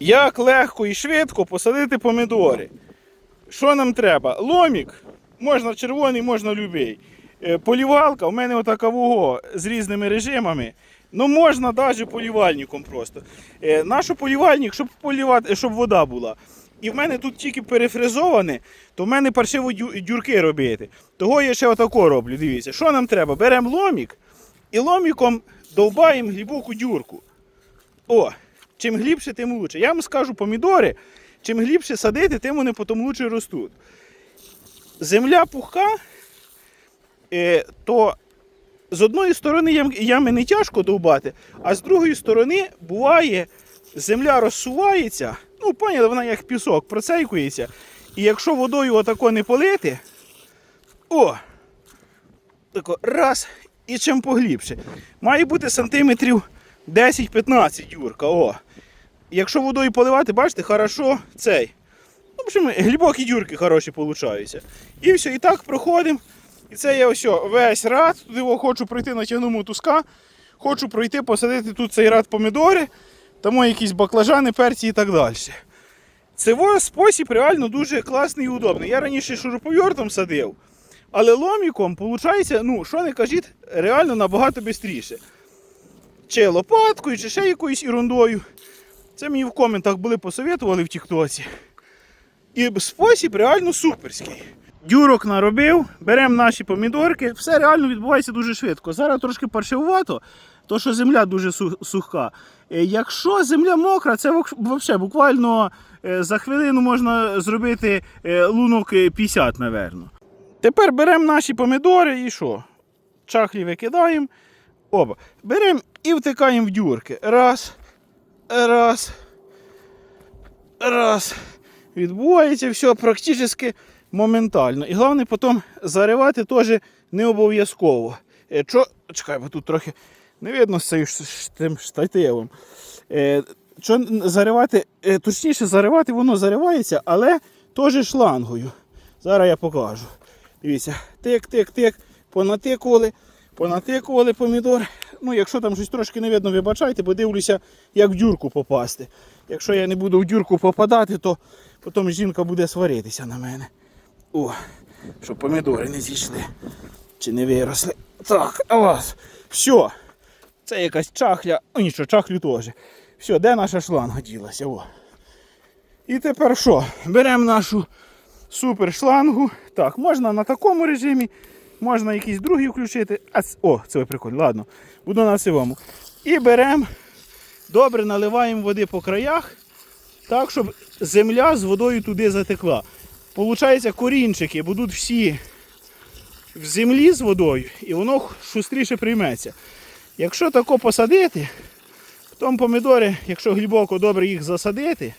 Як легко і швидко посадити помідори. Що нам треба? Ломік, можна червоний, можна любий. Е, Полівалка, у мене отака вого з різними режимами. Ну можна навіть полівальником просто. Е, Нашу полівальник, щоб полівати, щоб вода була. І в мене тут тільки перефризоване, то в мене паршиво дюрки робити. Того я ще отако роблю. Дивіться, що нам треба? Беремо ломік і ломіком довбаємо глибоку дюрку. О, чим глибше, тим лучше. Я вам скажу, помідори, чим глибше садити, тим вони потім лучше ростуть. Земля пухка, е, то з одної сторони ями не тяжко довбати, а з другої сторони буває, земля розсувається, ну, поняли, вона як пісок, процейкується. І якщо водою отако не полити, о, тако раз, і чим поглибше. Має бути сантиметрів 10-15 юрка. О. Якщо водою поливати, бачите, хорошо цей. Ну, в общем, глибокі дюрки хороші получаються. І все, і так проходимо. І це я ось весь рад. Туди о, хочу пройти натягну мотузка. Хочу пройти, посадити тут цей рад помідори, тому якісь баклажани, перці і так далі. Це спосіб реально дуже класний і удобний. Я раніше шуруповертом садив, але ломіком, виходить, ну, що не кажіть, реально набагато швидше. Чи лопаткою, чи ще якоюсь ерундою. Це мені в коментах були посоветували в Тіктоці. І спосіб реально суперський. Дюрок наробив, беремо наші помідорки, все реально відбувається дуже швидко. Зараз трошки паршивувато, то що земля дуже су- сухка. Е, Якщо земля мокра, це взагалі буквально е, за хвилину можна зробити е, лунок е, 50, напевно. Тепер беремо наші помідори і що? Чахлі викидаємо. Оба. Беремо і втикаємо в дюрки. Раз. Раз. Раз. Відбувається все практично моментально. І головне потім заривати теж не обов'язково. Е, Чо... Чекай, бо тут трохи не видно з цим тим штативом. Е, Що заривати, е, точніше заривати, воно заривається, але теж шлангою. Зараз я покажу. Дивіться, тик, тик, тик, понатикували, понатикували помідор. Ну, якщо там щось трошки не видно, вибачайте, бо дивлюся, як в дюрку попасти. Якщо я не буду в дюрку попадати, то потім жінка буде сваритися на мене. О, щоб помідори не зійшли. Чи не виросли. Так, вас. Все. Це якась чахля. О, нічого, чахлю теж. Все, де наша шланга ділася? О. І тепер що? Беремо нашу супер шлангу. Так, можна на такому режимі, можна якийсь другий включити. А, о, це прикольно, ладно. Буду на цивому. І беремо, добре наливаємо води по краях, так, щоб земля з водою туди затекла. Получається, корінчики будуть всі в землі з водою, і воно шустріше прийметься. Якщо тако посадити, потім помідори, якщо глибоко добре їх засадити,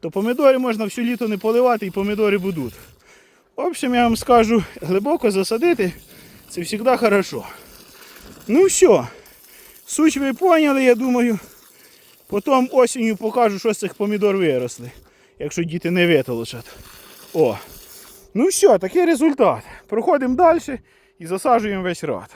то помідори можна всю літо не поливати і помідори будуть. В общем, я вам скажу, глибоко засадити це завжди хорошо. Ну все, суть ви поняли, я думаю. Потім осінню покажу, що з цих помідор виросли, якщо діти не витолочать. О. Ну все, такий результат. Проходимо далі і засаджуємо весь рад.